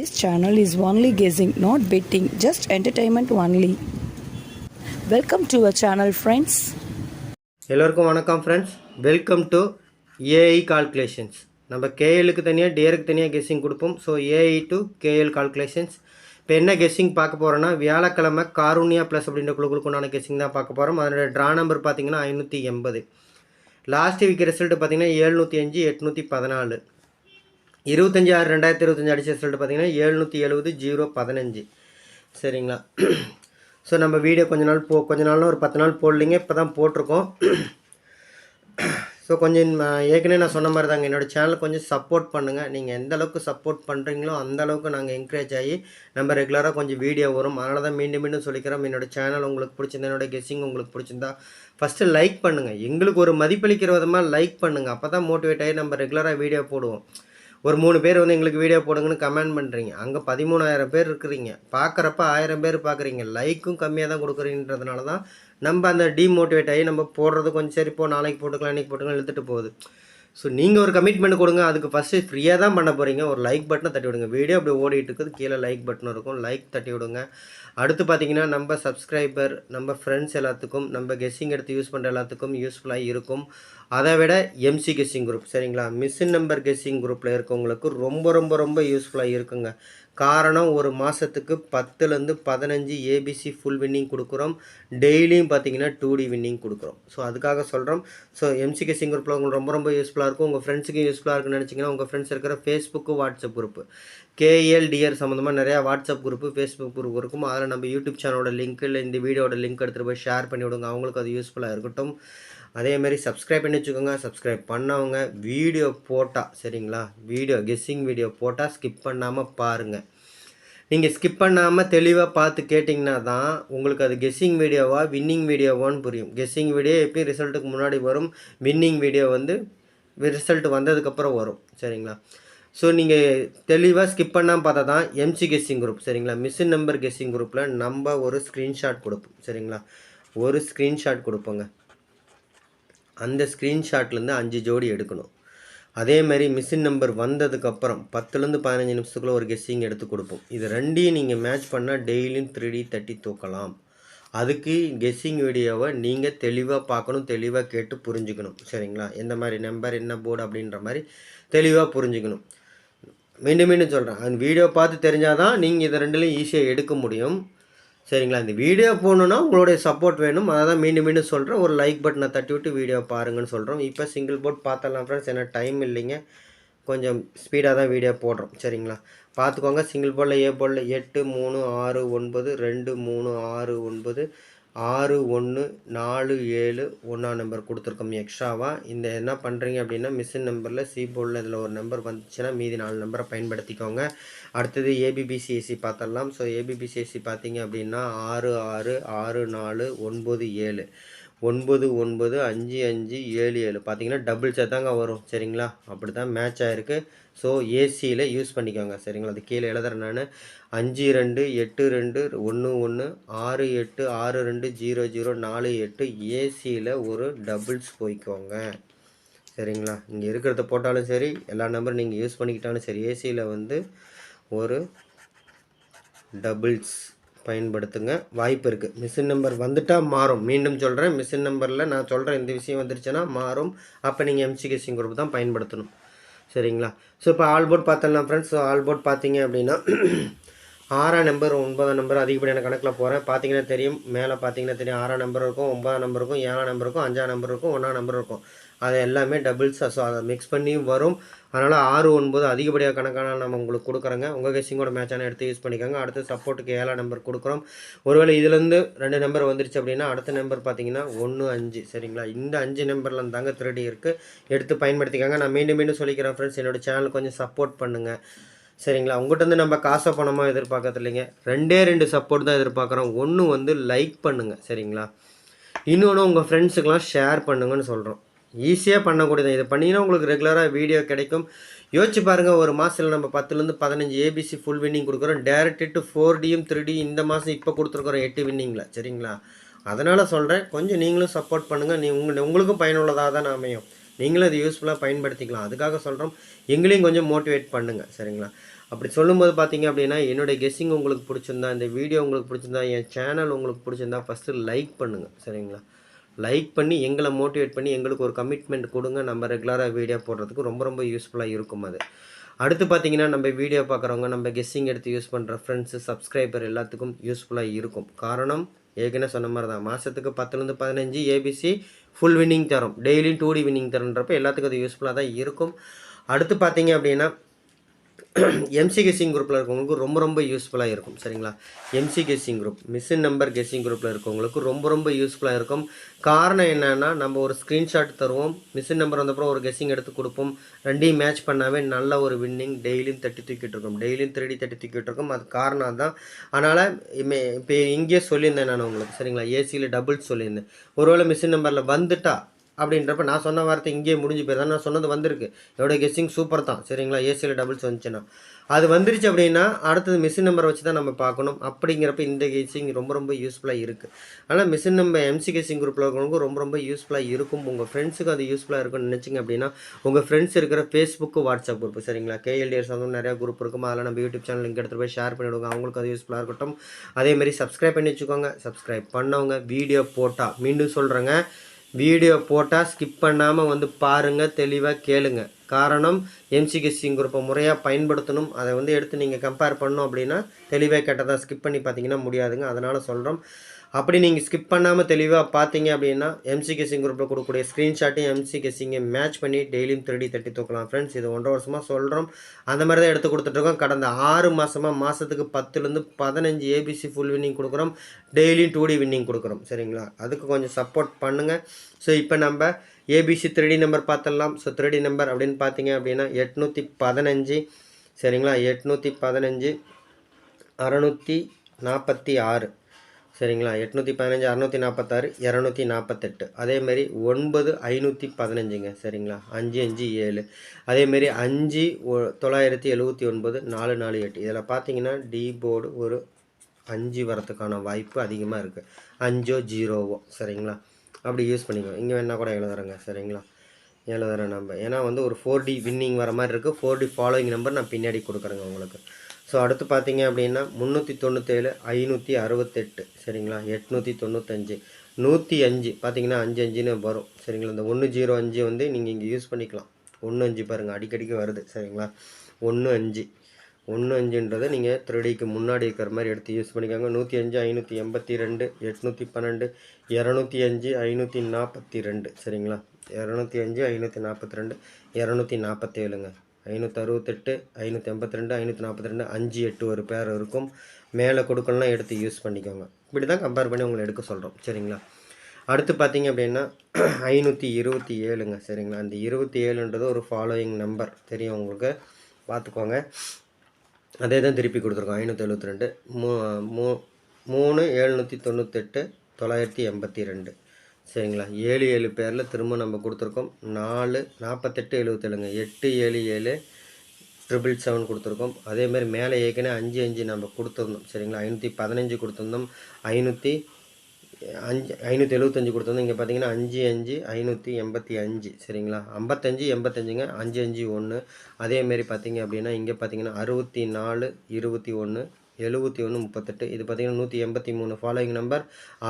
This channel is only guessing, not betting, just entertainment only. Welcome to our channel friends. எல்லோருக்கும் வணக்கம் friends welcome to AI calculations நம்ம கேஎலுக்கு தனியாக டிஆருக்கு தனியாக கெஸ்ஸிங் கொடுப்போம். So AI to KL calculations இப்போ என்ன கெஸ்ஸிங் பார்க்க போகிறோன்னா வியாழக்கிழமை காரூனியா ப்ளஸ் அப்படின்ற குழுக்குள்ளுக்குண்டான கெஸ்ஸிங் தான் பார்க்க போகிறோம் அதனோட ட்ரா நம்பர் பார்த்தீங்கன்னா ஐநூற்றி எண்பது. லாஸ்ட் வீக் ரிசல்ட் பார்த்தீங்கன்னா ஏழ்நூற்றி அஞ்சு எட்நூற்றி பதினாலு. இருபத்தஞ்சி ஆறு ரெண்டாயிரத்தி இருபத்தஞ்சி அடிச்ச ரிசல்ட் பார்த்தீங்கன்னா எழுநூற்றி எழுபது ஜீரோ பதினஞ்சு. சரிங்களா? ஸோ நம்ம வீடியோ கொஞ்ச நாள் போ கொஞ்ச நாள்னா ஒரு பத்து நாள் போடலிங்க இப்போ தான் போட்டிருக்கோம். ஸோ கொஞ்சம் ஏற்கனவே நான் சொன்ன மாதிரி தாங்க என்னோடய சேனல் கொஞ்சம் சப்போர்ட் பண்ணுங்கள் நீங்கள் எந்த அளவுக்கு சப்போர்ட் பண்ணுறீங்களோ அந்த அளவுக்கு நாங்கள் என்கரேஜ் ஆகி நம்ம ரெகுலராக கொஞ்சம் வீடியோ வரும். அதனால தான் மீண்டும் மீண்டும் சொல்லிக்கிறோம் என்னோடய சேனல் உங்களுக்கு பிடிச்சிருந்தா என்னோட கெஸ்ஸிங் உங்களுக்கு பிடிச்சிருந்தா ஃபஸ்ட்டு லைக் பண்ணுங்கள் எங்களுக்கு ஒரு மதிப்பளிக்கிற விதமாக லைக் பண்ணுங்கள் அப்போ தான் மோட்டிவேட் ஆகி நம்ம ரெகுலராக வீடியோ போடுவோம். ஒரு மூணு பேர் வந்து எங்களுக்கு வீடியோ போடுங்கன்னு கமெண்ட் பண்ணுறீங்க அங்கே பதிமூணாயிரம் பேர் இருக்கிறீங்க. பார்க்குறப்ப ஆயிரம் பேர் பார்க்குறீங்க லைக்கும் கம்மியாக தான் கொடுக்குறீன்றதுனால தான் நம்ம அந்த டிமோட்டிவேட் ஆகி நம்ம போடுறது கொஞ்சம் சரி போ நாளைக்கு போட்டுக்கலாம் இன்றைக்கி போட்டுக்கலாம் இழுத்துட்டு போகுது. ஸோ நீங்கள் ஒரு கமிட்மெண்ட் கொடுங்க அதுக்கு ஃபஸ்ட்டு ஃப்ரீயாக தான் பண்ண போகிறீங்க ஒரு லைக் பட்டனை தட்டி விடுங்க. வீடியோ அப்படி ஓடிட்டு இருக்குது. கீழே லைக் பட்டன் இருக்கும். லைக் தட்டி விடுங்க. அடுத்து பார்த்தீங்கன்னா நம்ம சப்ஸ்கிரைபர் நம்ம ஃப்ரெண்ட்ஸ் எல்லாத்துக்கும் நம்ம கெஸ்ஸிங் எடுத்து யூஸ் பண்ணுற எல்லாத்துக்கும் யூஸ்ஃபுல்லாக இருக்கும். அதை விட எம்சி கெஸ்ஸிங் குரூப் சரிங்களா? மிஸ்ஸின் நம்பர் கெஸ்ஸிங் குரூப்பில் இருக்கவங்களுக்கு ரொம்ப ரொம்ப ரொம்ப யூஸ்ஃபுல்லாக இருக்குங்க. காரணம் ஒரு மாதத்துக்கு பத்துலேருந்து பதினஞ்சு ஏபிசி ஃபுல் வின்னிங் கொடுக்குறோம். டெய்லியும் பார்த்தீங்கன்னா டூ டி வின்னிங் கொடுக்குறோம். ஸோ அதுக்காக சொல்கிறோம் ஸோ எம்சிகே கெஸ்ஸிங் குரூப்பில் உங்களுக்கு ரொம்ப ரொம்ப யூஸ்ஃபுல்லாக இருக்கும். உங்கள் ஃப்ரெண்ட்ஸுக்கு யூஸ்ஃபுல்லாக இருக்குன்னு நினச்சிங்கன்னா உங்கள் ஃப்ரெண்ட்ஸ் இருக்கிற ஃபேஸ்புக்கு வாட்ஸ்அப் குரூப்பு கேஎல்டிஆர் சம்மந்தமாக நிறையா வாட்ஸ்அப் குரூப்பு ஃபேஸ்புக் குரூப் இருக்கும். அதில் நம்ம யூடியூப் சேனலோட லிங்க் இல்லை இந்த வீடியோட லிங்க் எடுத்துகிட்டு போய் ஷேர் பண்ணி விடுங்க. அவங்களுக்கு அது யூஸ்ஃபுல்லாக இருக்கட்டும். அதேமாதிரி சப்ஸ்கிரைப் பண்ணி வச்சுக்கோங்க சப்ஸ்கிரைப் பண்ணவங்க வீடியோ போட்டால் சரிங்களா? வீடியோ கெஸ்ஸிங் வீடியோ போட்டால் ஸ்கிப் பண்ணாமல் பாருங்கள் நீங்கள் ஸ்கிப் பண்ணாமல் தெளிவாக பார்த்து கேட்டிங்கன்னா தான் உங்களுக்கு அது கெஸ்ஸிங் வீடியோவா வின்னிங் வீடியோவான்னு புரியும். கெஸ்ஸிங் வீடியோ எப்பயும் ரிசல்ட்டுக்கு முன்னாடி வரும் வின்னிங் வீடியோ வந்து ரிசல்ட் வந்ததுக்கப்புறம் வரும் சரிங்களா? ஸோ நீங்கள் தெளிவாக ஸ்கிப் பண்ணாமல் பார்த்தா தான் எம்சி கெஸ்ஸிங் குரூப் சரிங்களா? மிஸ்ஸின் நம்பர் கெஸ்ஸிங் குரூப்பில் நம்ம ஒரு ஸ்க்ரீன்ஷாட் கொடுப்போம் சரிங்களா? ஒரு ஸ்க்ரீன்ஷாட் கொடுப்போங்க. அந்த ஸ்க்ரீன்ஷாட்லேருந்து அஞ்சு ஜோடி எடுக்கணும். அதே மாதிரி மிஷின் நம்பர் வந்ததுக்கப்புறம் பத்துலேருந்து பதினஞ்சு நிமிஷத்துக்குள்ளே ஒரு கெஸ்ஸிங் எடுத்து கொடுப்போம். இது ரெண்டையும் நீங்கள் மேட்ச் பண்ணால் டெய்லியும் த்ரீ டி தட்டி தூக்கலாம். அதுக்கு கெஸ்ஸிங் வீடியோவை நீங்கள் தெளிவாக பார்க்கணும் தெளிவாக கேட்டு புரிஞ்சுக்கணும். சரிங்களா? எந்த மாதிரி நம்பர் என்ன போர்டு அப்படின்ற மாதிரி தெளிவாக புரிஞ்சுக்கணும். மீண்டும் மீண்டும் சொல்கிறேன் அந்த வீடியோ பார்த்து தெரிஞ்சால் தான் நீங்கள் இதை ரெண்டுலேயும் ஈஸியாக எடுக்க முடியும். சரிங்களா? இந்த வீடியோ போகணுன்னா உங்களுடைய சப்போர்ட் வேணும். அதை தான் மீண்டும் மீண்டும் சொல்கிறேன் ஒரு லைக் பட்டனை தட்டி விட்டு வீடியோ பாருங்கன்னு சொல்கிறோம் இப்போ சிங்கிள் போர்ட் பார்த்தலாம் ஃப்ரெண்ட்ஸ் ஏன்னா டைம் இல்லைங்க. கொஞ்சம் ஸ்பீடாக தான் வீடியோ போடுறோம். சரிங்களா? பார்த்துக்கோங்க. சிங்கிள் போர்டில் ஏ போர்டில் எட்டு மூணு ஆறு ஒன்பது ரெண்டு மூணு ஆறு ஒன்பது ஆறு ஒன்று நாலு ஏழு ஒன்றாம் நம்பர் கொடுத்துருக்கோம் எக்ஸ்ட்ராவாக இந்த என்ன பண்ணுறீங்க அப்படின்னா மிஷின் நம்பரில் சி போர்டில் இதில் ஒரு நம்பர் வந்துச்சுன்னா மீதி நாலு நம்பரை பயன்படுத்திக்கோங்க. அடுத்தது ஏபிபிசிஎஸ்சி பார்த்துடலாம் ஸோ ஏபிபிசிஎஸ்சி பார்த்தீங்க அப்படின்னா ஆறு ஆறு ஆறு நாலு ஒன்பது ஏழு. ஒன்பது ஒன்பது அஞ்சு அஞ்சு ஏழு ஏழு. பார்த்தீங்கன்னா டபுள் தாங்க வரும். சரிங்களா? அப்படி தான் மேட்ச் ஆகிருக்கு ஸோ ஏசியில் யூஸ் பண்ணிக்கோங்க. சரிங்களா? அது கீழே எழுதுறேன் நான். அஞ்சு ரெண்டு எட்டு ரெண்டு ஒன்று ஒன்று ஆறு எட்டு ஆறு ரெண்டு ஜீரோ ஜீரோ நாலு எட்டு. ஏசியில் ஒரு டபுள்ஸ் போய்க்கோங்க. சரிங்களா? இங்கே இருக்கிறத போட்டாலும் சரி எல்லா நம்பரும் நீங்கள் யூஸ் பண்ணிக்கிட்டாலும் சரி ஏசியில் வந்து ஒரு டபுள்ஸ் பயன்படுத்துங்க. வாய்ப்பு இருக்குது மிஷின் நம்பர் வந்துட்டால் மாறும். மீண்டும் சொல்கிறேன் மிஷின் நம்பரில் நான் சொல்கிறேன் இந்த விஷயம் வந்துருச்சுன்னா மாறும். அப்போ நீங்கள் எம்சிகேசிங் குரூப் தான் பயன்படுத்தணும். சரிங்களா? ஸோ இப்போ ஆல் போர்ட் பார்த்தலாம் ஃப்ரெண்ட்ஸ் ஸோ ஆல் போர்ட் பார்த்தீங்க அப்படின்னா ஆறாம் நம்பர் ஒன்பதாம் நம்பர் அதிகப்படியான கணக்கில் போகிறேன் பார்த்தீங்கன்னா தெரியும். மேலே பார்த்தீங்கன்னா தெரியும். ஆறாம் நம்பர் இருக்கும் ஒன்பதாம் நம்பர் இருக்கும் ஏழாம் நம்பர் இருக்கும் அஞ்சாம் நம்பர் இருக்கும் ஒன்றாம் நம்பர் இருக்கும். அது எல்லாமே டபுள்ஸாக ஸோ அதை மிக்ஸ் பண்ணியும் வரும். அதனால் ஆறு ஒன்பது அதிகப்படியாக கணக்கான நம்ம உங்களுக்கு கொடுக்குறோங்க. உங்கள் கெஸ்ஸிங்கோட மேட்சான எடுத்து யூஸ் பண்ணிக்கோங்க. அடுத்து சப்போர்ட்டுக்கு ஏழாம் நம்பர் கொடுக்குறோம். ஒருவேளை இதுலேருந்து ரெண்டு நம்பர் வந்துருச்சு அப்படின்னா அடுத்த நம்பர் பார்த்தீங்கன்னா ஒன்று அஞ்சு. சரிங்களா? இந்த அஞ்சு நம்பரில் தாங்க திருடி இருக்குது எடுத்து பயன்படுத்திக்கோங்க. நான் மீண்டும் மீண்டும் சொல்லிக்கிறேன் ஃப்ரெண்ட்ஸ் என்னோடய சேனல் கொஞ்சம் சப்போர்ட் பண்ணுங்கள் சரிங்களா? உங்கள்கிட்ட நம்ம காசை பணமாக எதிர்பார்க்கறது இல்லைங்க. ரெண்டே ரெண்டு சப்போர்ட் தான் எதிர்பார்க்குறோம். ஒன்று வந்து லைக் பண்ணுங்கள் சரிங்களா? இன்னொன்று உங்கள் ஃப்ரெண்ட்ஸுக்கெலாம் ஷேர் பண்ணுங்கன்னு சொல்கிறோம் ஈஸியாக பண்ணக்கூடியது. இதை பண்ணிங்கன்னா உங்களுக்கு ரெகுலராக வீடியோ கிடைக்கும். யோசிச்சு பாருங்கள் ஒரு மாதத்தில் நம்ம பத்துலேருந்து பதினஞ்சு ஏபிசி ஃபுல் வின்னிங் கொடுக்குறோம். டேரக்ட் டு ஃபோர் டியும் த்ரீ டி இந்த மாதம் இப்போ கொடுத்துருக்குறோம் எட்டு வின்னிங்கில் சரிங்களா? அதனால் சொல்கிறேன் கொஞ்சம் நீங்களும் சப்போர்ட் பண்ணுங்கள் நீ உங்கள் உங்களுக்கும் பயனுள்ளதாக தான் அமையும். நீங்களும் அது யூஸ்ஃபுல்லாக பயன்படுத்திக்கலாம். அதுக்காக சொல்கிறோம் எங்களையும் கொஞ்சம் மோட்டிவேட் பண்ணுங்கள் சரிங்களா? அப்படி சொல்லும்போது பார்த்தீங்க அப்படின்னா என்னுடைய கெஸ்ஸிங் உங்களுக்கு பிடிச்சிருந்தா இந்த வீடியோ உங்களுக்கு பிடிச்சிருந்தா என் சேனல் உங்களுக்கு பிடிச்சிருந்தா ஃபஸ்ட்டு லைக் பண்ணுங்கள் சரிங்களா? லைக் பண்ணி எங்களை மோட்டிவேட் பண்ணி எங்களுக்கு ஒரு கமிட்மெண்ட் கொடுங்க. நம்ம ரெகுலராக வீடியோ போடுறதுக்கு ரொம்ப ரொம்ப யூஸ்ஃபுல்லாக இருக்கும் அது. அடுத்து பார்த்தீங்கன்னா நம்ம வீடியோ பார்க்குறவங்க நம்ம கெஸ்ஸிங் எடுத்து யூஸ் பண்ணுற ஃப்ரெண்ட்ஸு சப்ஸ்கிரைபர் எல்லாத்துக்கும் யூஸ்ஃபுல்லாக இருக்கும். காரணம் ஏற்கனவே சொன்ன மாதிரி தான் மாதத்துக்கு பத்துலேருந்து பதினஞ்சு ஏபிசி ஃபுல் வின்னிங் தரும். டெய்லியும் டூ டி வின்னிங் தருன்றப்ப எல்லாத்துக்கும் அது யூஸ்ஃபுல்லாக தான் இருக்கும். அடுத்து பார்த்தீங்க அப்படின்னா எம்சி கெஸ்ஸிங் குரூப்பில் இருக்கவங்களுக்கு ரொம்ப ரொம்ப யூஸ்ஃபுல்லாக இருக்கும் சரிங்களா? எம்சி கெஸ்ஸிங் குரூப் மிஸ்ஸின் நம்பர் கெஸ்ஸிங் குரூப்பில் இருக்கவங்களுக்கு ரொம்ப ரொம்ப யூஸ்ஃபுல்லாக இருக்கும். காரணம் என்னென்னா நம்ம ஒரு ஸ்க்ரீன்ஷாட் தருவோம் மிஸ்ஸின் நம்பர் வந்தப்பறம் ஒரு கெஸ்ஸிங் எடுத்து கொடுப்போம். ரெண்டையும் மேட்ச் பண்ணாவே நல்ல ஒரு வின்னிங் டெய்லியும் தட்டி தூக்கிட்டு இருக்கும். டெய்லியும் திருடி தட்டி தூக்கிட்டு இருக்கும். அது காரணம் தான் அதனால் இப்போ இங்கேயே சொல்லியிருந்தேன் நான் உங்களுக்கு சரிங்களா? ஏசியில் டபுள் சொல்லியிருந்தேன். ஒருவேளை மிஸ்ஸின் நம்பரில் வந்துட்டா அப்படின்றப்ப நான் சொன்ன வார்த்தை இங்கேயே முடிஞ்சு போயிருந்தா நான் சொன்னது வந்திருக்கு. என்னோடய கெஸ்ஸிங் சூப்பர் தான். சரிங்களா? ஏசியில் டபுள்ஸ் வந்துச்சுன்னா. அது வந்துருச்சு அப்படின்னா அடுத்தது மிஷின் நம்பரை வச்சு தான் நம்ம பார்க்கணும். அப்படிங்கிறப்ப இந்த கெஸ்ஸிங் ரொம்ப ரொம்ப யூஸ்ஃபுல்லாக இருக்குது ஆனால் மிஷின் நம்பர் எம்சி கெஸ்ஸிங் குரூப்பில் இருக்கிறவங்க ரொம்ப ரொம்ப யூஸ்ஃபுல்லாக இருக்கும். உங்கள் ஃப்ரெண்ட்ஸுக்கு அது யூஸ்ஃபுல்லாக இருக்கும்னு நினச்சிங்க அப்படின்னா உங்கள் ஃப்ரெண்ட்ஸ் இருக்கிற ஃபேஸ்புக்கு வாட்ஸ்அப் குரூப் சரிங்களா? கேஎல்டிஎஸ் வந்து நிறையா குரூப் இருக்கும். அதில் நம்ம யூடியூப் சேனல் லிங்க் எடுத்துகிட்டு போய் ஷேர் பண்ணிவிடுங்க அவங்களுக்கு அது யூஸ்ஃபுல்லாக இருக்கட்டும். அதேமாதிரி சப்ஸ்கிரைப் பண்ணி வச்சுக்கோங்க. சப்ஸ்கிரைப் பண்ணவங்க வீடியோ போட்டால் மீண்டும் சொல்கிறேங்க வீடியோ போட்டால் ஸ்கிப் பண்ணாமல் வந்து பாருங்கள் தெளிவாக கேளுங்க. காரணம் எம்சிகிசிங் குரூப்பை முறையாக பயன்படுத்தணும். அதை வந்து எடுத்து நீங்கள் கம்பேர் பண்ணோம் அப்படின்னா தெளிவாக கேட்டதாக ஸ்கிப் பண்ணி பார்த்தீங்கன்னா முடியாதுங்க. அதனால் சொல்கிறோம் அப்படி நீங்கள் ஸ்கிப் பண்ணாமல் தெளிவாக பார்த்தீங்க அப்படின்னா எம்சி கெஸிங் குரூப்பில் கொடுக்கக்கூடிய ஸ்க்ரீன்ஷாட்டையும் எம்சி கெஸ்ஸிங்கை மேட்ச் பண்ணி டெய்லியும் திருடி தட்டி தூக்கலாம். ஃப்ரெண்ட்ஸ் இது ஒன்றரை வருஷமாக சொல்கிறோம் அந்த மாதிரி தான் எடுத்து கொடுத்துட்ருக்கோம் கடந்த ஆறு மாதமாக மாதத்துக்கு பத்துலேருந்து பதினஞ்சு ஏபிசி ஃபுல் வின்னிங் கொடுக்குறோம். டெய்லியும் டூ டி வின்னிங் கொடுக்குறோம். சரிங்களா? அதுக்கு கொஞ்சம் சப்போர்ட் பண்ணுங்கள் ஸோ இப்போ நம்ம ஏபிசி த்ரீடி நம்பர் பார்த்துடலாம். ஸோ த்ரீடி நம்பர் அப்படின்னு பார்த்தீங்க அப்படின்னா எட்நூற்றி பதினஞ்சு. சரிங்களா? எட்நூற்றி பதினஞ்சு அறநூற்றி நாற்பத்தி ஆறு. சரிங்களா? எட்நூற்றி பதினஞ்சு அறநூற்றி நாற்பத்தாறு இரநூத்தி நாற்பத்தெட்டு அதேமாரி ஒன்பது ஐநூற்றி பதினஞ்சுங்க. சரிங்களா? அஞ்சு அஞ்சு ஏழு. அதேமாரி அஞ்சு ஒ- தொள்ளாயிரத்தி எழுபத்தி ஒன்பது நாலு நாலு எட்டு. இதில் பார்த்தீங்கன்னா டி போர்டு ஒரு அஞ்சு வரத்துக்கான வாய்ப்பு அதிகமாக இருக்குது அஞ்சோ ஜீரோவோ. சரிங்களா? அப்படி யூஸ் பண்ணிக்கோ இங்கே வேணால் கூட எழுதுறேங்க. சரிங்களா? எழுதுறேன் நம்ம. ஏன்னா வந்து ஒரு ஃபோர் டி வின்னிங் வர மாதிரி இருக்குது ஃபோர் டி ஃபாலோயிங் நம்பர் நான் பின்னாடி கொடுக்குறேங்க உங்களுக்கு. ஸோ அடுத்து பார்த்தீங்க அப்படின்னா முந்நூற்றி தொண்ணூற்றேழு ஐநூற்றி அறுபத்தெட்டு சரிங்களா? எட்நூற்றி தொண்ணூத்தஞ்சு நூற்றி அஞ்சு பார்த்தீங்கன்னா அஞ்சு அஞ்சுன்னு வரும் சரிங்களா? இந்த ஒன்று ஜீரோ அஞ்சு வந்து நீங்கள் இங்கே யூஸ் பண்ணிக்கலாம். ஒன்று அஞ்சு பாருங்கள் அடிக்கடிக்கு வருது சரிங்களா? ஒன்று அஞ்சு. ஒன்று அஞ்சுன்றதை நீங்கள் த்ரீடிக்கு முன்னாடி இருக்கிற மாதிரி எடுத்து யூஸ் பண்ணிக்கோங்க. நூற்றி அஞ்சு ஐநூற்றி எண்பத்தி ரெண்டு எட்நூற்றி பன்னெண்டு இரநூத்தி அஞ்சு ஐநூற்றி நாற்பத்தி ரெண்டு சரிங்களா? இரநூத்தி அஞ்சு ஐநூற்றி நாற்பத்தி ரெண்டு இரநூத்தி நாற்பத்தேழுங்க ஐநூற்றி அறுபத்தெட்டு ஐநூற்றி எண்பத்தி ரெண்டு ஐநூற்றி நாற்பத்தி ரெண்டு அஞ்சு எட்டு ஒரு பேர் இருக்கும். மேலே கொடுக்கணும்னா எடுத்து யூஸ் பண்ணிக்கோங்க. இப்படி தான் கம்பேர் பண்ணி உங்களை எடுக்க சொல்கிறோம் சரிங்களா? அடுத்து பார்த்தீங்க அப்படின்னா ஐநூற்றி இருபத்தி ஏழுங்க சரிங்களா? அந்த இருபத்தி ஏழுன்றது ஒரு ஃபாலோயிங் நம்பர் தெரியும் உங்களுக்கு? பார்த்துக்கோங்க. அதே தான் திருப்பி கொடுத்துருக்கோம். ஐநூற்றி எழுபத்தி ரெண்டு மூ மூ மூணு எழுநூற்றி தொண்ணூத்தெட்டு தொள்ளாயிரத்தி எண்பத்தி ரெண்டு சரிங்களா? ஏழு ஏழு பேரில் திரும்ப நம்ம கொடுத்துருக்கோம். நாலு நாற்பத்தெட்டு எழுபத்தேழுங்க எட்டு ஏழு ஏழு ட்ரிபிள் செவன் கொடுத்துருக்கோம். அதேமாதிரி மேலே ஏற்கனவே அஞ்சு அஞ்சு நம்ம கொடுத்துருந்தோம். சரிங்களா? ஐநூற்றி பதினஞ்சு கொடுத்துருந்தோம். ஐநூற்றி அஞ்சு ஐநூற்றி எழுபத்தஞ்சு கொடுத்துருந்தோம். இங்கே பார்த்தீங்கன்னா அஞ்சு அஞ்சு ஐநூற்றி எண்பத்தி அஞ்சு. சரிங்களா? ஐம்பத்தஞ்சு எண்பத்தஞ்சுங்க. அஞ்சு அஞ்சு ஒன்று அதேமாரி பார்த்தீங்க அப்படின்னா இங்கே பார்த்தீங்கன்னா அறுபத்தி நாலு இருபத்தி ஒன்று எழுபத்தி ஒன்று முப்பத்தெட்டு. இது பார்த்தீங்கன்னா நூற்றி எண்பத்தி மூணு ஃபாலோயிங் நம்பர்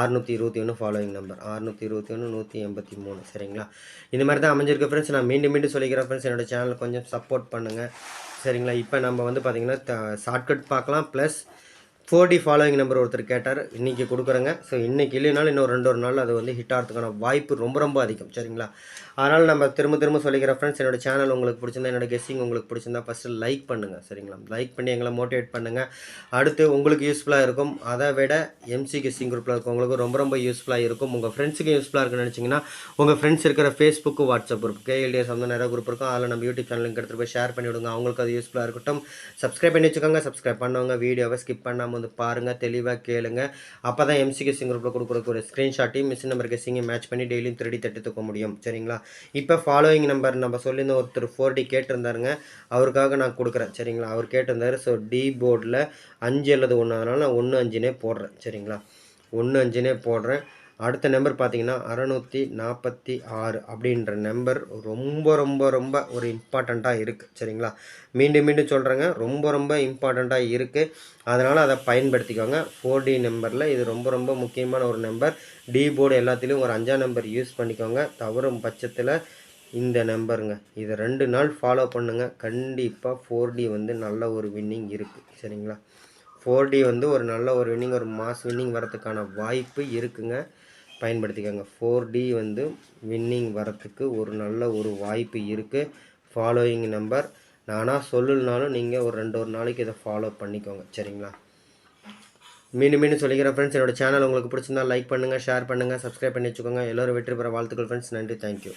அறுநூற்றி இருபத்தி ஒன்று ஃபாலோயிங் நம்பர் அறுநூற்றி இருபத்தி ஒன்று நூற்றி எண்பத்தி மூணு. சரிங்களா? இந்த மாதிரி தான் அமைஞ்சிருக்க ஃப்ரெண்ட்ஸ் நான் மீண்டும் மீண்டும் சொல்லிக்கிறேன் ஃப்ரெண்ட்ஸ் என்னோட சேனல் கொஞ்சம் சப்போர்ட் பண்ணுங்கள் சரிங்களா? இப்போ நம்ம வந்து பார்த்திங்கன்னா ஷார்ட்கட் பார்க்கலாம். ப்ளஸ் ஃபோர்டி ஃபாலோயிங் நம்பர் ஒருத்தர் கேட்டார். இன்றைக்கி கொடுக்குறேங்க. ஸோ இன்றைக்கி இல்லைனாலும் இன்னும் ரெண்டு ஒரு நாள் அது வந்து ஹிட் ஆகிறதுக்கான வாய்ப்பு ரொம்ப ரொம்ப அதிகம். சரிங்களா? அதனால் நம்ம திரும்ப திரும்ப சொல்லிக்கிற ஃப்ரெண்ட்ஸ் என்னோட சேனல் உங்களுக்கு பிடிச்சிருந்தா என்னோட கெஸ்ஸிங் உங்களுக்கு பிடிச்சிருந்தா ஃபஸ்ட்டு லைக் பண்ணுங்கள் சரிங்களா? லைக் பண்ணி எங்களை மோட்டிவேட் பண்ணுங்கள் அடுத்து உங்களுக்கு யூஸ்ஃபுல்லாக இருக்கும். அதை விட எம்சி கெஸ்ஸிங் குரூப்பில் இருக்கவங்களுக்கு ரொம்ப ரொம்ப யூஸ்ஃபுல்லாக இருக்கும். உங்கள் ஃப்ரெண்ட்ஸுக்கு யூஸ்ஃபுல்லாக இருக்குன்னு நினச்சிங்கன்னா உங்கள் ஃப்ரெண்ட்ஸ் இருக்கிற ஃபேஸ்புக்கு வாட்ஸ்அப் குரூப் கேஎல்டிஎஸ் வந்து நிறைய குரூப் இருக்கும். அதில் நம்ம யூடியூப் சேனலுக்கு எடுத்துகிட்டு போய் ஷேர் பண்ணிவிடுங்க அவங்களுக்கு அது யூஸ்ஃபுல்லாக இருக்கட்டும். சப்ஸ்கிரைப் பண்ணி வச்சுக்கோங்க. சப்ஸ்கிரைப் பண்ணவங்க வீடியோவை ஸ்கிப் பண்ணாமல் வந்து பாருங்கள் தெளிவாக கேளுங்க. அப்போ தான் எம்சி கெஸ்ஸிங் குரூப்பில் கொடுக்குற ஒரு ஸ்க்ரீன்ஷாட்டையும் மிஸ் நம்பர் கெஸ்ஸிங்கை மேட்ச் பண்ணி டெய்லியும் திருடி தட்டு தூக்க முடியும். சரிங்களா? இப்போ ஃபாலோயிங் நம்பர் நம்ம சொல்லியிருந்த ஒருத்தர் ஃபோர் டி கேட்டிருந்தாருங்க. அவருக்காக நான் கொடுக்குறேன். சரிங்களா? அவர் கேட்டிருந்தாரு. ஸோ டி போர்டில் அஞ்சு அல்லது ஒன்று அதனால் நான் ஒன்று அஞ்சுனே போடுறேன். சரிங்களா? ஒன்று அஞ்சுனே போடுறேன். அடுத்த நம்பர் பார்த்தீங்கன்னா அறநூற்றி நாற்பத்தி ஆறு அப்படின்ற நம்பர் ரொம்ப ரொம்ப ரொம்ப ஒரு இம்பார்ட்டண்ட்டாக இருக்குது சரிங்களா? மீண்டும் மீண்டும் சொல்கிறேங்க ரொம்ப ரொம்ப இம்பார்ட்டண்ட்டாக இருக்குது அதனால் அதை பயன்படுத்திக்கோங்க. ஃபோர் டி நம்பரில் இது ரொம்ப ரொம்ப முக்கியமான ஒரு நம்பர் டி போர்டு எல்லாத்துலேயும் ஒரு அஞ்சாம் நம்பர் யூஸ் பண்ணிக்கோங்க. தவறும் பட்சத்தில் இந்த நம்பருங்க இதை ரெண்டு நாள் ஃபாலோ பண்ணுங்கள் கண்டிப்பாக ஃபோர் டி வந்து நல்ல ஒரு வின்னிங் இருக்குது சரிங்களா? ஃபோர் டி வந்து ஒரு நல்ல ஒரு வின்னிங் ஒரு மாஸ் வின்னிங் வரதுக்கான வாய்ப்பு இருக்குங்க. பயன்படுத்திக்கோங்க. ஃபோர் டி வந்து வின்னிங் வரத்துக்கு ஒரு நல்ல ஒரு வாய்ப்பு இருக்குது ஃபாலோயிங் நம்பர் நானாக சொல்லலனாலும் நீங்கள் ஒரு ரெண்டு ஒரு நாளைக்கு இதை ஃபாலோ பண்ணிக்கோங்க. சரிங்களா? மீண்டும் மீண்டும் சொல்லிக்கிறேன் ஃப்ரெண்ட்ஸ் என்னோட சேனல் உங்களுக்கு பிடிச்சிருந்தா லைக் பண்ணுங்கள் ஷேர் பண்ணுங்கள் சப்ஸ்கிரைப் பண்ணி வச்சுக்கோங்க. எல்லோரும் வெற்றி பெற வாழ்த்துக்கள் ஃப்ரெண்ட்ஸ் நன்றி. தேங்க்யூ